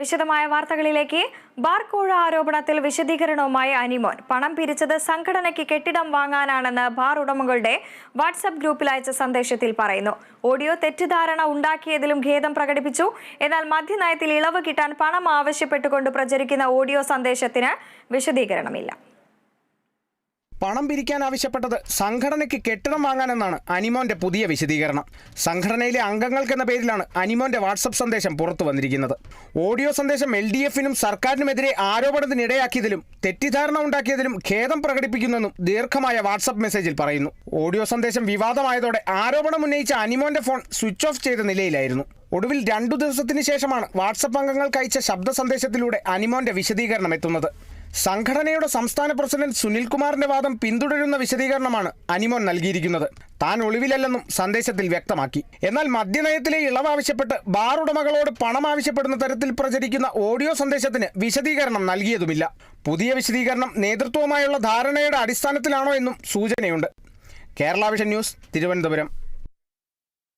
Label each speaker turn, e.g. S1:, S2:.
S1: വിശദമായ വാർത്തകളിലേക്ക്. ബാർക്കോഴ ആരോപണത്തിൽ വിശദീകരണവുമായി അനിമോൻ. പണം പിരിച്ചത് സംഘടനയ്ക്ക് കെട്ടിടം വാങ്ങാനാണെന്ന് ബാർ ഉടമകളുടെ വാട്സപ്പ് ഗ്രൂപ്പിൽ അയച്ച സന്ദേശത്തിൽ പറയുന്നു. ഓഡിയോ തെറ്റിദ്ധാരണ ഉണ്ടാക്കിയതിലും ഖേദം പ്രകടിപ്പിച്ചു. എന്നാൽ മദ്യനയത്തിൽ ഇളവ് കിട്ടാൻ പണം ആവശ്യപ്പെട്ടുകൊണ്ട് പ്രചരിക്കുന്ന ഓഡിയോ സന്ദേശത്തിന് വിശദീകരണമില്ല.
S2: പണം പിരിക്കാൻ ആവശ്യപ്പെട്ടത് സംഘടനയ്ക്ക് കെട്ടിടം വാങ്ങാനെന്നാണ് അനിമോന്റെ പുതിയ വിശദീകരണം. സംഘടനയിലെ അംഗങ്ങൾക്കെന്ന പേരിലാണ് അനിമോന്റെ വാട്സപ്പ് സന്ദേശം പുറത്തു വന്നിരിക്കുന്നത്. ഓഡിയോ സന്ദേശം എൽ ഡി എഫിനും സർക്കാരിനുമെതിരെ ആരോപണത്തിനിടയാക്കിയതിലും തെറ്റിദ്ധാരണ ഉണ്ടാക്കിയതിലും ഖേദം പ്രകടിപ്പിക്കുന്നെന്നും ദീർഘമായ വാട്സപ്പ് മെസ്സേജിൽ പറയുന്നു. ഓഡിയോ സന്ദേശം വിവാദമായതോടെ ആരോപണം ഉന്നയിച്ച അനിമോന്റെ ഫോൺ സ്വിച്ച് ഓഫ് ചെയ്ത നിലയിലായിരുന്നു. ഒടുവിൽ രണ്ടു ദിവസത്തിന് ശേഷമാണ് വാട്സപ്പ് അംഗങ്ങൾക്ക് അയച്ച ശബ്ദ സന്ദേശത്തിലൂടെ അനിമോന്റെ വിശദീകരണം എത്തുന്നത്. സംഘടനയുടെ സംസ്ഥാന പ്രസിഡന്റ് സുനിൽകുമാറിന്റെ വാദം പിന്തുടരുന്ന വിശദീകരണമാണ് അനിമോൻ നൽകിയിരിക്കുന്നത്. താൻ ഒളിവിലല്ലെന്നും സന്ദേശത്തിൽ വ്യക്തമാക്കി. എന്നാൽ മദ്യനയത്തിലെ ഇളവ് ആവശ്യപ്പെട്ട് ബാർ ഉടമകളോട് പണം ആവശ്യപ്പെടുന്ന തരത്തിൽ പ്രചരിക്കുന്ന ഓഡിയോ സന്ദേശത്തിന് വിശദീകരണം നൽകിയതുമില്ല. പുതിയ വിശദീകരണം നേതൃത്വവുമായുള്ള ധാരണയുടെ അടിസ്ഥാനത്തിലാണോ എന്നും സൂചനയുണ്ട്. Kerala vision news Thiruvananthapuram.